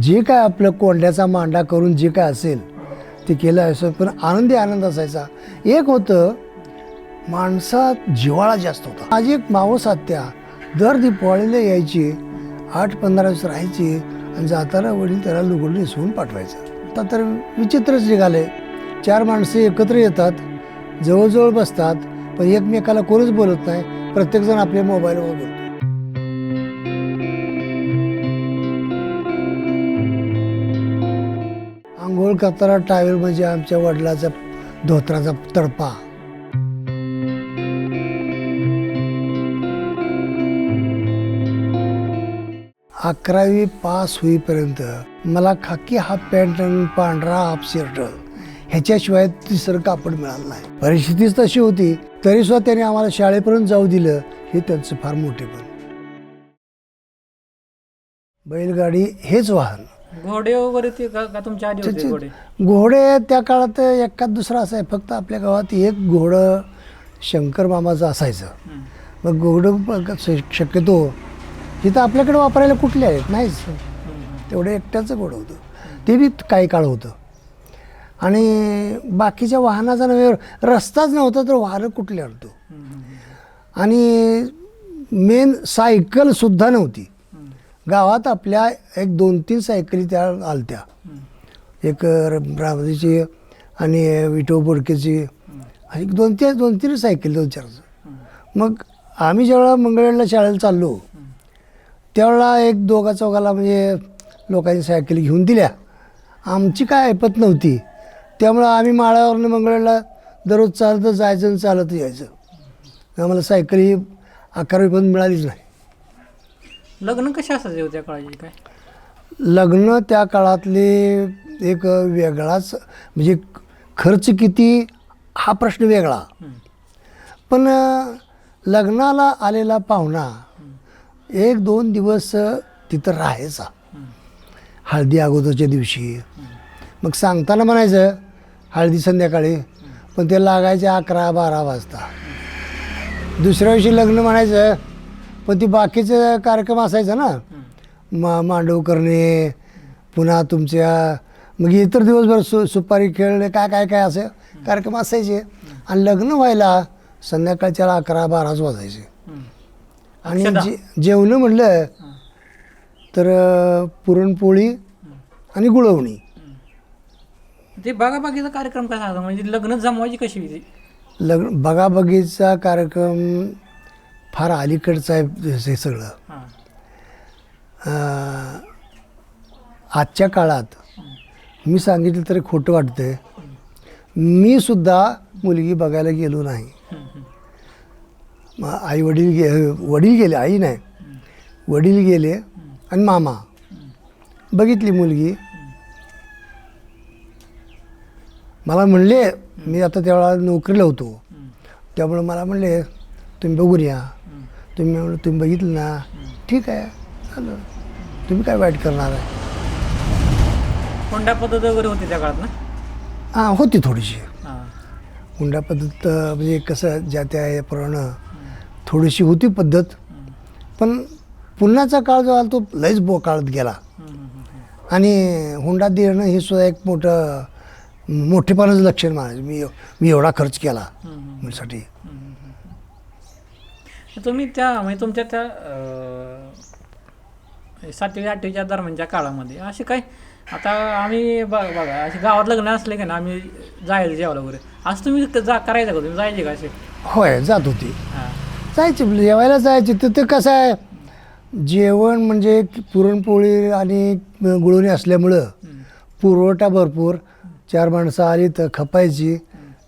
जे काय आपलं कोंड्याचा मांडा करून जे काय असेल ते केलं असं पण आनंदी आनंद असायचा. एक होतं माणसात जिव्हाळा जास्त होता. माझी एक मावस आत्या दर दिपावळीला यायची आठ पंधरा दिवस राहायची आणि जाताना वडील त्याला लुगडून नेसवून पाठवायचं. आता तर विचित्रच निघाले. चार माणसं एकत्र येतात जवळजवळ बसतात पण एकमेकाला कोणीच बोलत नाही. प्रत्येकजण आपल्या मोबाईलवर बोलतो. ट्रॅव्हल करताना ट्रॅव्हल म्हणजे आमच्या वडिलाचा धोत्राचा तडपा. अकरावी पास होईपर्यंत मला खाकी हाफ पॅन्ट आणि पांढरा हाफ शर्ट ह्याच्याशिवाय तिसरं कापड मिळालं नाही. परिस्थितीच तशी होती तरी सुद्धा त्याने आम्हाला शाळेपर्यंत जाऊ दिलं. हे त्यांचं फार मोठेपण बैलगाडी हेच वाहन. घोडे वगैरे ते का का तुमच्या आधी होते घोडे घोडे त्या काळात एकात दुसरा असाय फक्त आपल्या गावात एक घोडं शंकर मामाचं असायचं. मग घोडं शक्यतो तिथं आपल्याकडे वापरायला कुठले आहेत नाहीच. तेवढं एकट्याचं घोडं होतं ते बी काही काळ होतं आणि बाकीच्या वाहनाचा नव्हे रस्ताच नव्हता तर वाहनं कुठले आणतो. आणि मेन सायकलसुद्धा नव्हती. गावात आपल्या एक दोन तीन सायकली त्या आलत्या. एक रामजीची आणि विठो बोडकेची आणि एक दोन तीन दोन तीन सायकल दोन चार मग आम्ही ज्यावेळेला मंगळवेळला शाळेला चाललो त्यावेळेला एक दोघा चौघाला म्हणजे लोकांनी सायकली घेऊन दिल्या. आमची काय ऐपत नव्हती. त्यामुळं आम्ही माळ्यावरनं मंगळवेळला दररोज चालत जायचं आणि चालत यायचं. आम्हाला सायकल ही अकरावीपर्यंत मिळालीच नाही. लग्न कशा असायचे होते त्या काळाची काय? लग्न त्या काळातले एक वेगळाच म्हणजे खर्च किती हा प्रश्न वेगळा. पण लग्नाला आलेला पाहुणा एक दोन दिवस तिथं राहायचा. हळदी अगोदरच्या दिवशी. मग सांगताना म्हणायचं हळदी संध्याकाळी. पण ते लागायचे अकरा बारा वाजता. दुसऱ्या दिवशी लग्न म्हणायचं पण ती बाकीचे कार्यक्रम असायचा ना. मा मांडव करणे पुन्हा तुमच्या मग इतर दिवसभर सु सुपारी खेळणे काय काय काय असे कार्यक्रम असायचे. आणि लग्न व्हायला संध्याकाळच्या अकरा बाराच वाजायचे. आणि. जे जेवणं म्हणलं तर पुरणपोळी आणि गुळवणी. ते बागाबागीचा कार्यक्रम कसा म्हणजे लग्न जमवायची कशी होती? लग्न बगाबगीचा कार्यक्रम फार अलीकडचा आहे हे सगळं. आजच्या काळात मी सांगितलं तरी खोटं वाटतंय. मी सुद्धा मुलगी बघायला गेलो नाही. आई वडील गे वडील गेले आई नाही. वडील गेले आणि मामा. बघितली मुलगी. मला म्हणले मी आता त्यावेळेला नोकरीला होतो. त्यामुळे मला म्हणले तुम्ही बघून या. तुम्ही म्हणलं तुम्ही बघितलं ना. ठीक आहे झालं तुम्ही काय वाईट करणार आहे? होंडा पद्धत वगैरे होती त्या काळात ना? हां होती थोडीशी. हां. हुंडा पद्धत अं, म्हणजे कसं ज्या त्या याप्रमाणे थोडीशी होती पद्धत. पण पुन्हाचा काळ जो आला तो लयच बो काळात गेला. हम्म. हम्म. आणि हुंडा देणं हे सुद्धा एक मोठं मोठेपणाचं लक्षण म्हणायचं. मी मी एवढा खर्च केला. मुलीसाठी. तुम्ही त्या म्हणजे तुमच्या त्या सातवी आठवीच्या दरम्यानच्या काळामध्ये असे काय आता आम्ही बघ बघा असे गावात लग्न असले का ना आम्ही जायचं जेवायला वगैरे. असं तुम्ही जा करायचं का तुम्ही? जायचे का असे होय जात होती. हां. जायचे जेवायला जायचे. तिथं कसं आहे जेवण म्हणजे पुरणपोळी आणि गुळवणी असल्यामुळं पुरवठा भरपूर. चार माणसं आली तर खपायची.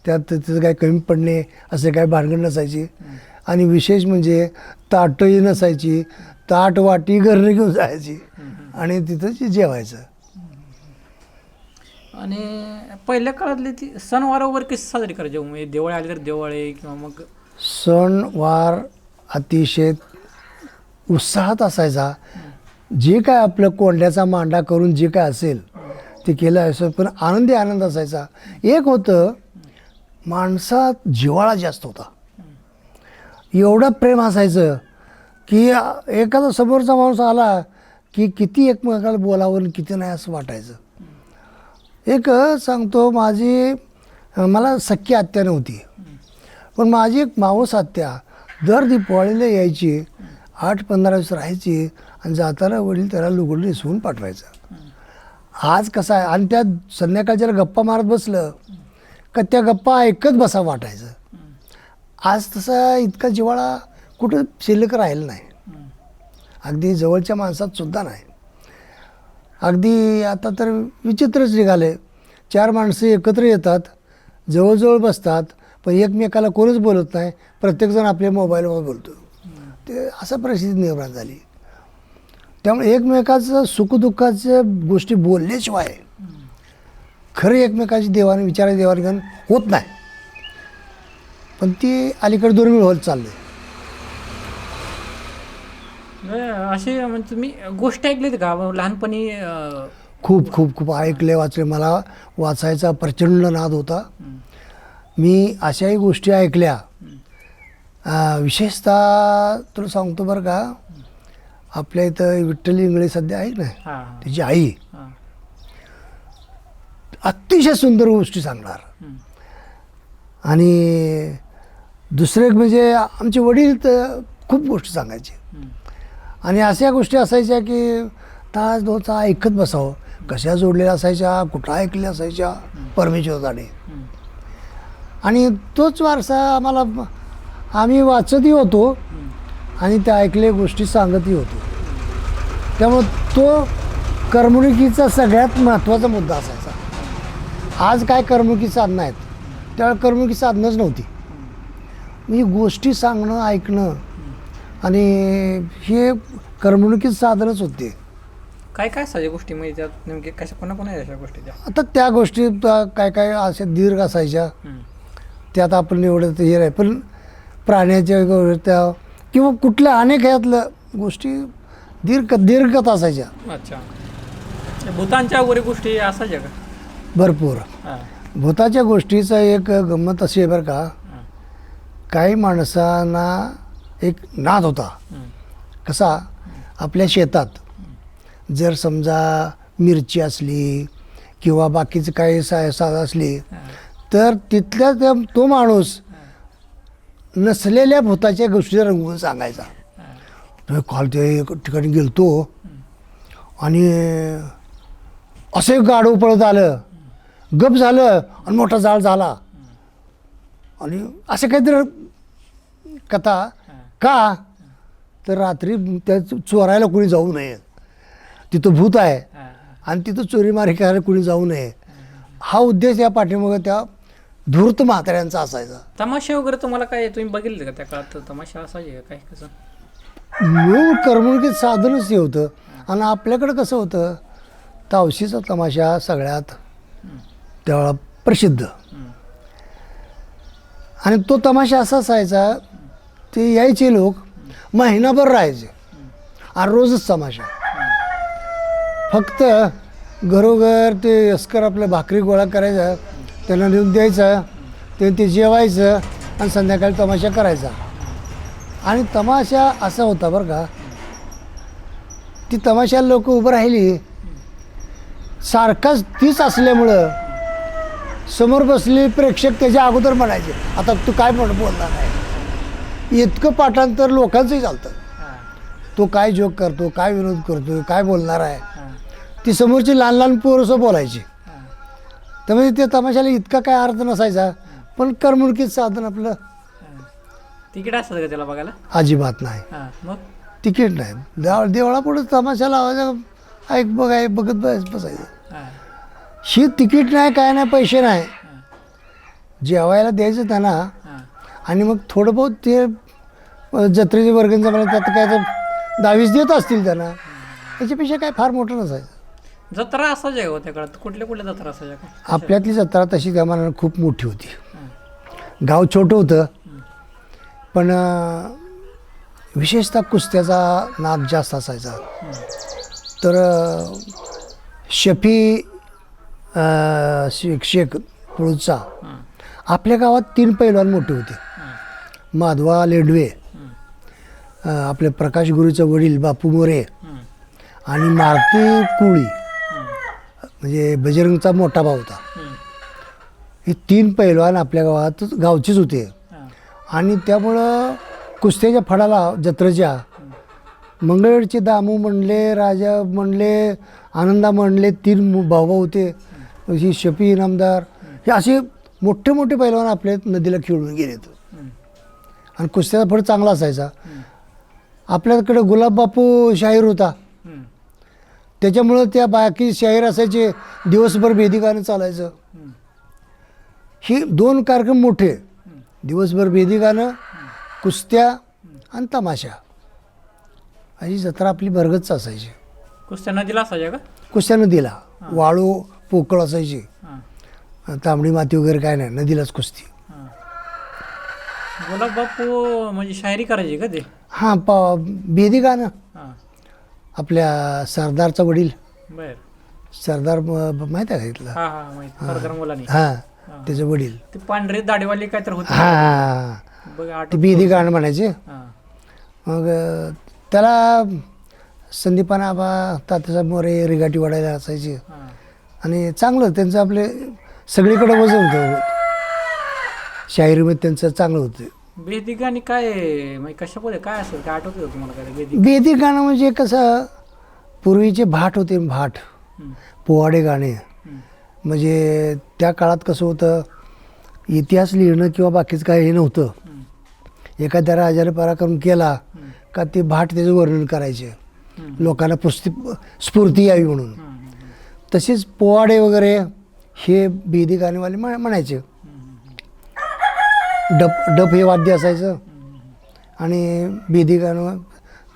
त्यात तिथं काही कमी पडणे असे काही भानगड नसायची. आणि विशेष म्हणजे ताटही नसायची ताट वाटी घरनं घेऊन जायची. आणि तिथं जेवायचं. आणि पहिल्या काळातले ती सणवार वगैरे कशी साजरी करायचे? म्हणजे दिवाळी आली तर दिवाळी किंवा मग सण वार अतिशय उत्साहात असायचा. जे काय आपलं कोंड्याचा मांडा करून जे काय असेल ते केलं असं पण आनंदी आनंद असायचा. एक होतं माणसात जिव्हाळा जास्त होता. एवढं प्रेम असायचं की एखादा समोरचा माणूस आला की किती एकमेकाला बोलावं आणि किती नाही असं वाटायचं. एक सांगतो माझी मला सख्खी आत्या नव्हती. पण माझी एक मावस आत्या दर दिपावळीला यायची आठ पंधरा दिवस राहायची आणि जाताना वडील त्याला लुगडं नेसवून पाठवायचं. आज कसं आहे आणि त्या संध्याकाळच्या गप्पा मारत बसलं का त्या गप्पा ऐकत बसा वाटायचं. आज तसा इतका जिव्हाळा कुठं शिल्लक राहिलं नाही. अगदी जवळच्या माणसात सुद्धा नाही. अगदी आता तर विचित्रच निघाले चार माणसं एकत्र येतात जवळजवळ बसतात पण एकमेकाला कोणच बोलत नाही. प्रत्येकजण आपल्या मोबाईलवर बोलतो. ते असा परिस्थिती निर्माण झाली. त्यामुळे एकमेकाचं सुखदुःखाचं गोष्टी बोलल्याशिवाय खरं एकमेकाची देवाण विचाराची देवाणघेवाण होत नाही. पण ती अलीकडे दुर्मिळ होत चालली अशी म्हणजे तुम्ही गोष्ट ऐकलीत का? लहानपणी अं, खूप खूप खूप ऐकले वाचले मला वाचायचा प्रचंड नाद होता. मी अशाही गोष्टी ऐकल्या. अं, विशेषतः तुला सांगतो बरं का आपल्या इथं विठ्ठल इंगळे सध्या आहे ना हा तिची आई. हा, अतिशय सुंदर गोष्टी सांगणार. आणि दुसरे एक म्हणजे आमचे वडील तर खूप गोष्टी सांगायचे. आणि अशा गोष्टी असायच्या की तास दोचा ऐकत बसावं. कशा जोडलेल्या असायच्या कुठं ऐकलेल्या असायच्या परमेश्वराने आणि तोच वारसा आम्हाला आम्ही वाचतही होतो. आणि त्या ऐकलेल्या गोष्टी सांगतही होतो. त्यामुळं तो करमणुकीचा सगळ्यात महत्त्वाचा मुद्दा असायचा. आज काय करमणुकी साधनं आहेत? त्यावेळेला करमणुकी साधनंच नव्हती. म्हणजे गोष्टी सांगणं ऐकणं आणि हे करमणुकीचं साधनच होते. काय काय असायच्या गोष्टी म्हणजे त्यात? नेमके कशा कोणा कोणा अशा गोष्टी त्या? आता त्या गोष्टी त्या काय काय अशा दीर्घ असायच्या. हं, त्यात आपण एवढं ते हे आहे पण प्राण्याच्या वगैरे त्या किंवा कुठल्या अनेक ह्यातल्या गोष्टी दीर्घ दीर्घत असायच्या. अच्छा. भूतांच्या वगैरे गोष्टी असायच्या का? भरपूर. हा, भूताच्या गोष्टीचं एक गंमत अशी आहे बरं का हा, काही माणसांना एक नाद होता. कसा? आपल्या शेतात. जर समजा मिरची असली किंवा बाकीचं काही सा साध असली तर तिथल्या त्या तो माणूस नसलेल्या भूताच्या गोष्टी रंगवून सांगायचा. कॉल काल ते एक ठिकाणी गेलतो आणि असं एक गाडव पळत आलं. गप झालं आणि मोठा जाळ झाला. आणि असं काहीतरी कथा का? तर रात्री त्या चोरायला कोणी जाऊ नये. तिथं भूत आहे. हा, आणि तिथं चोरीमारी करायला कोणी जाऊ नये. हा उद्देश या पाठीमागं त्या धूर्त म्हाताऱ्यांचा असायचा. तमाशे वगैरे तुम्हाला काय तुम्ही बघितले का त्या काळात? तमाशा असायचे काय कसं? मूळ करमणुकीत साधनच ते होतं. आणि आपल्याकडं कसं होतं? तावशीचा तमाशा सगळ्यात त्यावेळा प्रसिद्ध. हं, आणि तो तमाशा असा असायचा ते यायचे लोक महिनाभर राहायचे. आणि रोजच तमाशा. फक्त घरोघर ते अस्कर आपल्या भाकरी गोळा करायचा त्यांना नेऊन द्यायचं ते ते जेवायचं आणि संध्याकाळी तमाशा करायचा. आणि तमाशा असा होता बरं का ती तमाशा लोक उभं राहिली. सारखाच तीच असल्यामुळं समोर बसलेले प्रेक्षक त्याच्या अगोदर म्हणायचे आता तू काय म्हण बोलणार आहे? इतकं पाठांतर लोकांचंही चालतं. हा, तो काय जोक करतो काय विनोद करतो काय बोलणार आहे? ती समोरची लहान लहान पोरसं बोलायची. त्यामुळे त्या तमाशाला इतका काय अर्थ नसायचा पण करमणुकीत साधन आपलं. तिकीट असतं का त्याला बघायला? अजिबात नाही. मग? तिकीट नाही. देव देवळापुढे तमाशा लावायचा ऐक बघाय बघत बस बसायचं. हा, तिकीट नाही काय नाही पैसे नाही. जेवायला द्यायचं त्यांना. आणि मग थोडं बहुत ते जत्रेचे वर्गणीचं मला त्यात काय तर दहावीस देत असतील त्यांना. त्याच्यापेक्षा काय फार मोठं नसायचं. जत्रा असायच्या हो काळात कुठल्या कुठल्या जत्रा असायच्या का? आपल्यातली जत्रा तशी मनानं खूप मोठी होती. गाव छोटं होतं. पण अ, विशेषतः कुस्त्याचा नाद जास्त असायचा. तर अ, शफी शिक्षक शेख शेख पुळचा आपल्या गावात तीन पैलवान मोठे होते. माधवा लेंडवे आपले प्रकाश गुरुचे वडील बापू मोरे आणि मारुती कुळी. म्हणजे बजरंगचा मोठा भाऊ होता. हे तीन पैलवान आपल्या गावात गावचेच होते. आणि त्यामुळं कुस्त्याच्या फडाला जत्रेच्या मंगळवेळचे दामू म्हणले राजा म्हणले आनंदा म्हणले तीन मु- भाऊ होते. ही शफी इनामदार हे असे मोठे मोठे पैलवान आपल्या नदीला खेळून गेलेत आणि कुस्त्याचा फड चांगला असायचा. आपल्याकडे गुलाब बापू शाहीर होता. त्याच्यामुळं त्या बाकी शाहीर असायचे दिवसभर भेदिकानं चालायचं. हं, दोन कार्यक्रम मोठे. दिवसभर भेदिकानं कुस्त्या आणि तमाशा. अशी जत्रा आपली भरगतच असायची. कुस्त्या नदीला असायच्या का? कुस्त्या नदीला. वाळू पोकळ असायची. तांबडी माती वगैरे काय नाही नदीलाच कुस्ती. बापू म्हणजे शायरी करायची का ते? हां पा भेदिकानं हां. आपल्या सरदारचा वडील. सरदार ब- माहिती आहे का इथला हां त्याचे वडील. ते पांढरे दाढीवाली काय तर होते. हां ते बेदी गाणं म्हणायचे. मग त्याला संदीपान आबा तात्याचा मोरे रिगाटी वाढायला असायचे. आणि चांगलं त्यांचं आपले सगळीकडे वजन होतं. शाहिरीमध्ये त्यांचं चांगलं होतं. बेदी गाणी काय म्हणजे कशा बोले काय असेल? काय आठवत होतं तुम्हाला काय बेदी बेदी गाणं म्हणजे कसं पूर्वीचे भाट होते भाट. पोवाडे गाणे. म्हणजे त्या काळात कसं होतं इतिहास लिहिणं किंवा बाकीचं काही हे नव्हतं. एखाद्या राजाने पराक्रम केला का ते भाट त्याचं वर्णन करायचे. लोकांना पुस्ती स्फूर्ती यावी म्हणून. तसेच पोवाडे वगैरे हे बेदी गाणेवाले म्ह- म्हणायचे. डप डप हे वाद्य असायचं. आणि बेदी गाणं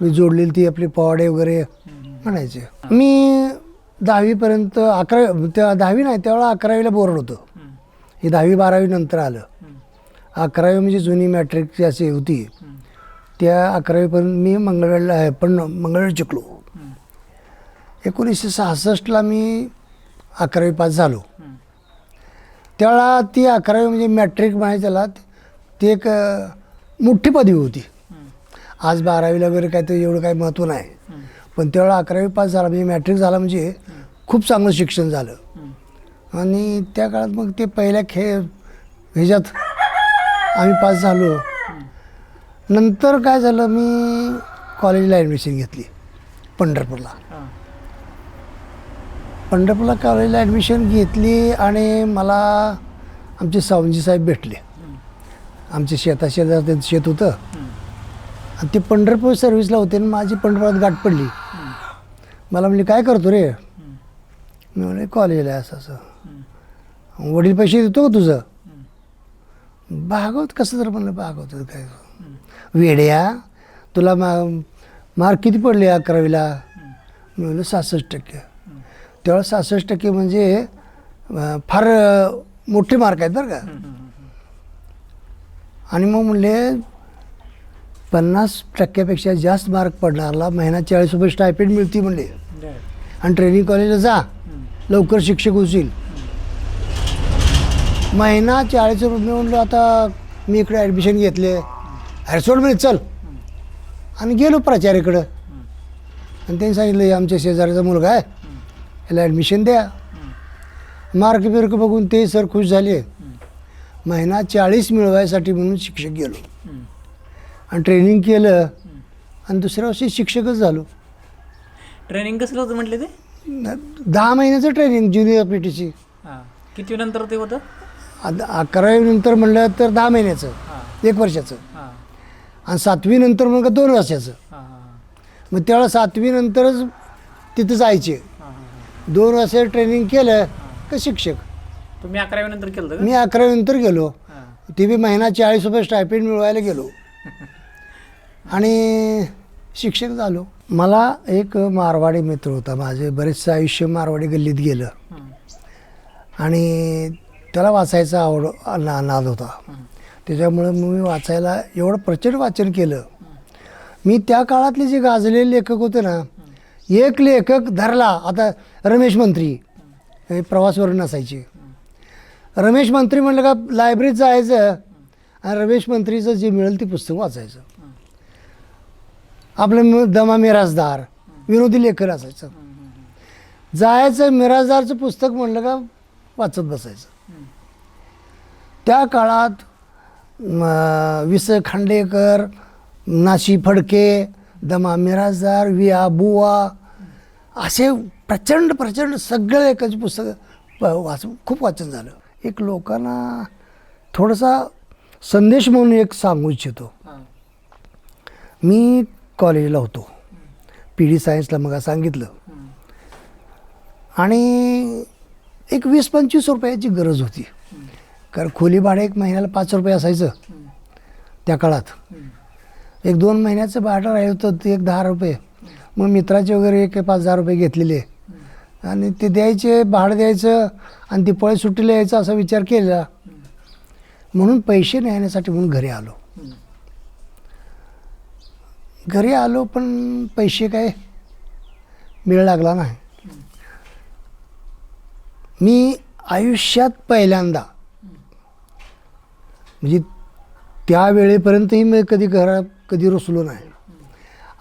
जोडलेली ती आपली पोवाडे वगैरे म्हणायचे. मी दहावीपर्यंत अकरावी त्या दहावी नाही त्यावेळा अकरावीला बोर्ड होतं. हे दहावी बारावी नंतर आलं. अकरावी म्हणजे जुनी मॅट्रिकची अशी होती त्या अकरावीपर्यंत मी मंगळवेळला आहे पण मंगळवेळ शिकलो. एकोणीसशे सहासष्टला मी अकरावी पास झालो. त्यावेळा ती अकरावी म्हणजे मॅट्रिक म्हणायचं त्याला ती एक मोठी पदवी होती. आज बारावीला वगैरे काय ते एवढं काही महत्त्व नाही. पण त्यावेळा अकरावी पास झाला म्हणजे मॅट्रिक झाला म्हणजे खूप चांगलं शिक्षण झालं. आणि त्या काळात मग ते पहिल्या खे ह्याच्यात आम्ही पास झालो. नंतर काय झालं मी कॉलेजला ॲडमिशन घेतली पंढरपूरला. पंढरपूरला कॉलेजला ॲडमिशन घेतली आणि मला आमचे सावंजी साहेब भेटले. आमचे शेता शेतात त्यांचं शेत होतं. आणि ते पंढरपूर सर्व्हिसला होते आणि माझी पंढरपुरात गाठ पडली. मला म्हणले काय करतो रे? मी म्हणले कॉलेजला आहे असं असं. वडील पैसे देतो का तुझं? भागवत? कसं तर म्हणलं भागवत काय? वेड्या तुला मा मार्क किती पडले अकरावीला? मी म्हणलं सहासष्ट टक्के. त्यावेळेस सहासष्ट टक्के म्हणजे फार मोठे मार्क आहेत बरं का. आणि मग म्हणले पन्नास टक्क्यापेक्षा जास्त मार्क पडणारला महिना चाळीस रुपये स्टायपेंड मिळते म्हणले. आणि ट्रेनिंग कॉलेजला जा. लवकर शिक्षक होशील. महिना चाळीस रुपये म्हणलो आता मी इकडे ॲडमिशन घेतले. अरे सोड म्हणे चल. आणि गेलो प्राचार्याकडं आणि त्यांनी सांगितलं "हे आमच्या शेजाऱ्याचा मुलगा आहे. याला ॲडमिशन द्या. मार्क बिर्क बघून ते सर खुश झाले. महिना चाळीस मिळवायसाठी म्हणून शिक्षक गेलो. आणि ट्रेनिंग केलं. आणि दुसऱ्या वर्षी शिक्षकच झालो. ट्रेनिंग कसलं होतं म्हटले ते? दहा महिन्याचं ट्रेनिंग ज्युनियर पी टीची किती नंतर ते होतं? अकरावी नंतर म्हणलं तर दहा महिन्याचं. एक वर्षाचं. आणि सातवी नंतर मग दोन वर्षाचं. मग त्यावेळेला सातवी नंतरच तिथं जायचे. दोन वर्ष ट्रेनिंग केलं का शिक्षक? तुम्ही अकरावी नंतर केलं होतं मी अकरावी नंतर गेलो. का हां. ते बी महिना चाळीस रुपये स्टायपेंड मिळवायला गेलो. आणि शिक्षक झालो. मला एक मारवाडी मित्र होता माझे बरेचसं आयुष्य मारवाडी गल्लीत गेलं. आणि त्याला वाचायचा आवड ना नाद होता. त्याच्यामुळं मी वाचायला एवढं प्रचंड वाचन केलं. मी त्या काळातले जे गाजलेले लेखक होते ना एक लेखक धरला. आता रमेश मंत्री हे प्रवासवरून असायचे रमेश मंत्री म्हणलं का लायब्ररीत जायचं आणि रमेश मंत्रीचं जे मिळेल ते पुस्तक वाचायचं. आपलं दमा मिराजदार विनोदी लेखक असायचं. जायचं मिराजदारचं पुस्तक म्हणलं का वाचत बसायचं. त्या काळात विस वि स खांडेकर नाशी फडके दमा मिराजदार विया बुवा असे प्रचंड प्रचंड सगळं लेखाची पुस्तकं वाच खूप वाचन झालं. एक लोकांना थोडासा संदेश म्हणून एक सांगू इच्छितो. मी कॉलेजला होतो. पी डी सायन्सला मग सांगितलं. आणि एक वीस पंचवीस रुपयाची गरज होती. कारण खोली भाडं एक महिन्याला पाच रुपये असायचं. त्या काळात. एक दोन महिन्याचं भाडं राहिलं होतं ते एक दहा रुपये. मग मित्राचे वगैरे एक पाच दहा रुपये घेतलेले. आणि ते द्यायचे भाडं द्यायचं आणि ती पळे सुट्टीला यायचं असा विचार केला. म्हणून पैसे न्यायण्यासाठी म्हणून घरी आलो. घरी आलो पण पैसे काय मिळ लागला नाही. मी आयुष्यात पहिल्यांदा म्हणजे त्या वेळेपर्यंतही मी कधी घरा कधी रुसलो नाही.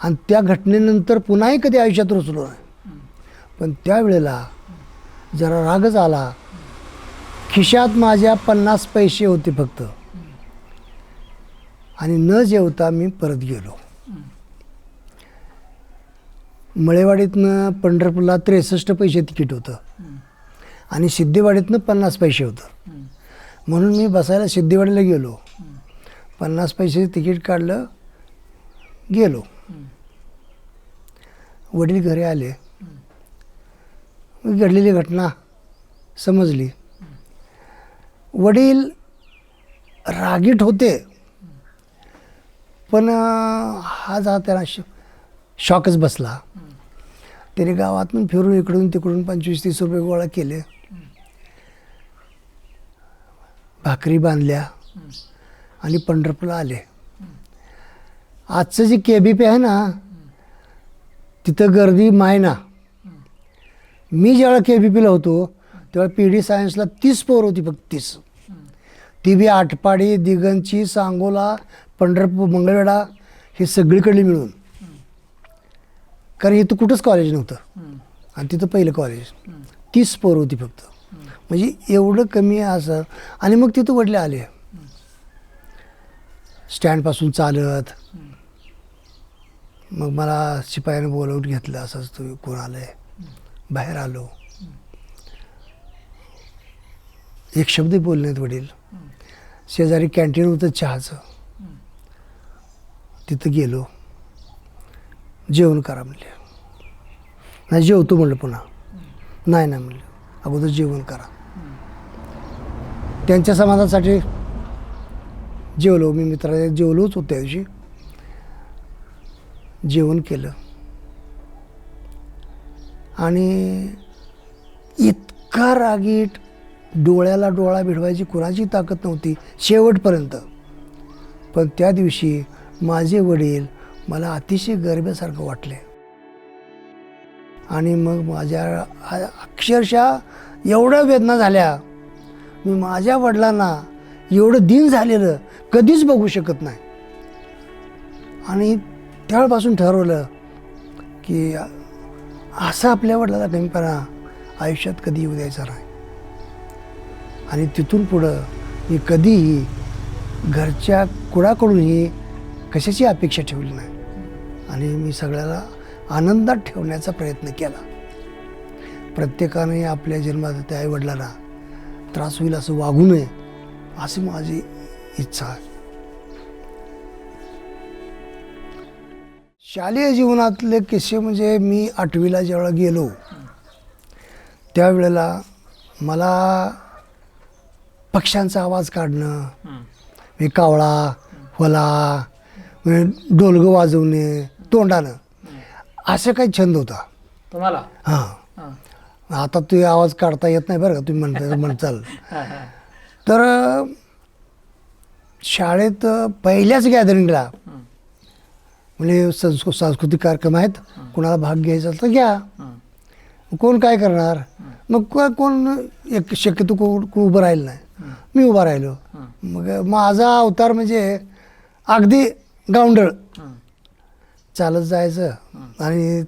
आणि त्या घटनेनंतर पुन्हाही कधी आयुष्यात रुसलो नाही. पण त्यावेळेला जरा रागच आला. खिशात माझ्या पन्नास पैसे होते फक्त. आणि न जेवता मी परत गेलो. मळेवाडीतनं पंढरपूरला त्रेसष्ट पैसे तिकीट होतं. आणि सिद्धेवाडीतनं पन्नास पैसे होतं. म्हणून मी बसायला सिद्धेवाडीला गेलो. पन्नास पैसे तिकीट काढलं गेलो. वडील घरी आले. घडलेली घटना समजली. वडील रागीट होते. पण हा जा त्याला श शॉकच बसला. त्याने गावातून फिरून इकडून तिकडून पंचवीस तीस रुपये गोळा केले. भाकरी बांधल्या. आणि पंढरपूरला आले. आजचं जे के बी पी आहे ना तिथं गर्दी मायना. मी ज्यावेळा के बी पीला होतो तेव्हा पी डी सायन्सला तीस पोर होती फक्त तीस. ती बी आटपाडी दिगंची सांगोला पंढरपूर मंगळवेढा हे सगळीकडे मिळून. कारण इथं कुठंच कॉलेज नव्हतं. आणि तिथं पहिलं कॉलेज तीस पोर होती फक्त. म्हणजे एवढं कमी असं. आणि मग तिथं वडले आले. स्टँडपासून चालत. मग मला शिपायानं बोलवून घेतलं असंच तू कोण आलं आहे बाहेर आलो. एक शब्द बोलले नाहीत वडील. शेजारी कॅन्टीन होतं चहाचं. तिथं गेलो. जेवण करा म्हणले. नाही जेवतो म्हणलं पुन्हा. नाही नाही म्हणलं. अगोदर जेवण करा. त्यांच्या समाजासाठी जेवलो मी मित्राच्या जेवलोच होतो त्या दिवशी. जेवण केलं. आणि इतका रागीट डोळ्याला डोळा भिडवायची कुणाची ताकद नव्हती शेवटपर्यंत. पण त्या दिवशी माझे वडील मला अतिशय गरब्यासारखं वाटले. आणि मग माझ्या अक्षरशः एवढ्या वेदना झाल्या. मी माझ्या वडिलांना एवढं दिन झालेलं कधीच बघू शकत नाही. आणि त्यावेळपासून ठरवलं की असं आपल्या वडिलाला कमीपणा आयुष्यात कधी येऊ द्यायचा नाही. आणि तिथून पुढं मी कधीही घरच्या कुणाकडूनही कशाची अपेक्षा ठेवली नाही. आणि मी सगळ्याला आनंदात ठेवण्याचा प्रयत्न केला. प्रत्येकाने आपल्या जन्मात त्या आईवडिलांना त्रास होईल असं वागू नये. अशी माझी इच्छा आहे. शालेय जीवनातले किस्से म्हणजे मी आठवीला जेव्हा गेलो त्यावेळेला मला पक्ष्यांचा आवाज काढणं मी कावळा फला म्हणजे डोलगं वाजवणे तोंडानं असं काही छंद होता. तुम्हाला? हां. आता ते आवाज काढता येत नाही बरं का तुम्ही म्हणता म्हणचाल हां. तर शाळेत पहिल्याच गॅदरिंगला म्हणजे संस्कृ सांस्कृतिक कार्यक्रम आहेत. कोणाला भाग घ्यायचा तर घ्या. कोण काय करणार? मग कोण एक शक्यतो कोण कोण उभं राहिलं नाही. मी उभा राहिलो. मग माझा अवतार म्हणजे अगदी गावंडळ चालत जायचं आणि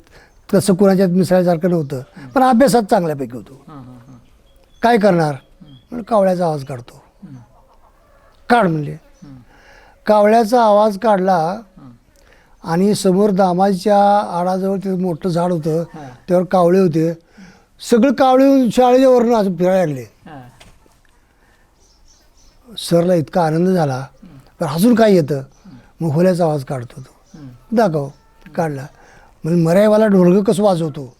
तसं कुणाच्यात मिसळल्यासारखं नव्हतं. पण अभ्यासात चांगल्यापैकी होतो. काय करणार? म्हणून कावळ्याचा आवाज काढतो. काढ म्हणले. कावळ्याचा आवाज काढला आणि समोर दामाच्या आडाजवळ ते मोठं झाड होतं. त्यावर कावळे होते. सगळे कावळे शाळेच्या वरून असं फिरायला लागले. सरला इतका आनंद झाला. पण अजून काय येतं. मग होल्याचा आवाज काढतो तो. दाखव. काढला. म्हणजे मरायवाला ढोलगं कसं वाजवतो?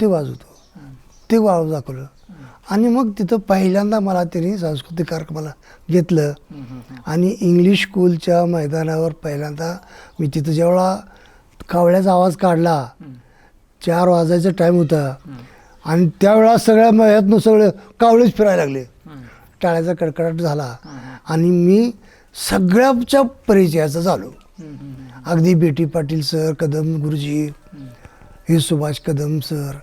ते वाजवतो. ते वाजव दाखवलं. आणि मग तिथं पहिल्यांदा मला त्यांनी सांस्कृतिक कार्यक्रमाला घेतलं. आणि इंग्लिश स्कूलच्या मैदानावर पहिल्यांदा मी तिथं जेवढा कावळ्याचा आवाज काढला चार वाजायचा टाईम होता. आणि त्यावेळा सगळ्या मयातनं सगळे कावळेच फिरायला लागले. टाळ्याचा कडकडाट झाला. आणि मी सगळ्याच्या परिचयाचा झालो. अगदी बेटी पाटील सर कदम गुरुजी हे सुभाष कदम सर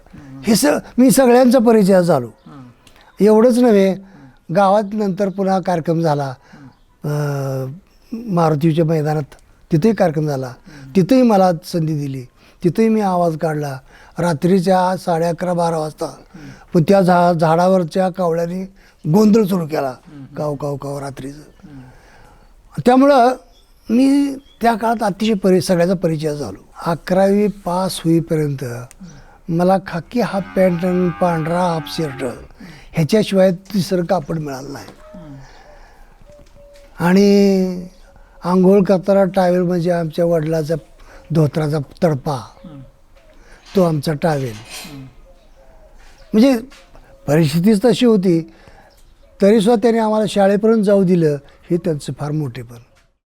हे स मी सगळ्यांचा परिचय झालो. एवढंच नव्हे गावात नंतर पुन्हा कार्यक्रम झाला. मारुतीच्या मैदानात तिथेही कार्यक्रम झाला. तिथेही मला संधी दिली. तिथेही मी आवाज काढला. रात्रीच्या साडे अकरा बारा वाजता पण त्या झा झाडावरच्या कावळ्याने गोंधळ सुरू केला. काव काव काव रात्रीचं. त्यामुळं मी त्या काळात अतिशय परि सगळ्याचा परिचय झालो. अकरावी पास होईपर्यंत मला खाकी हाफ पॅन्ट आणि पांढरा हाफ शर्ट ह्याच्याशिवाय तिसरं कापड मिळालं नाही. आणि आंघोळ करताना टावेल म्हणजे आमच्या वडिलाचा धोत्राचा तडपा. तो आमचा टावेल म्हणजे परिस्थितीच तशी होती. तरीसुद्धा त्याने आम्हाला शाळेपर्यंत जाऊ दिलं. हे त्यांचं फार मोठे पण.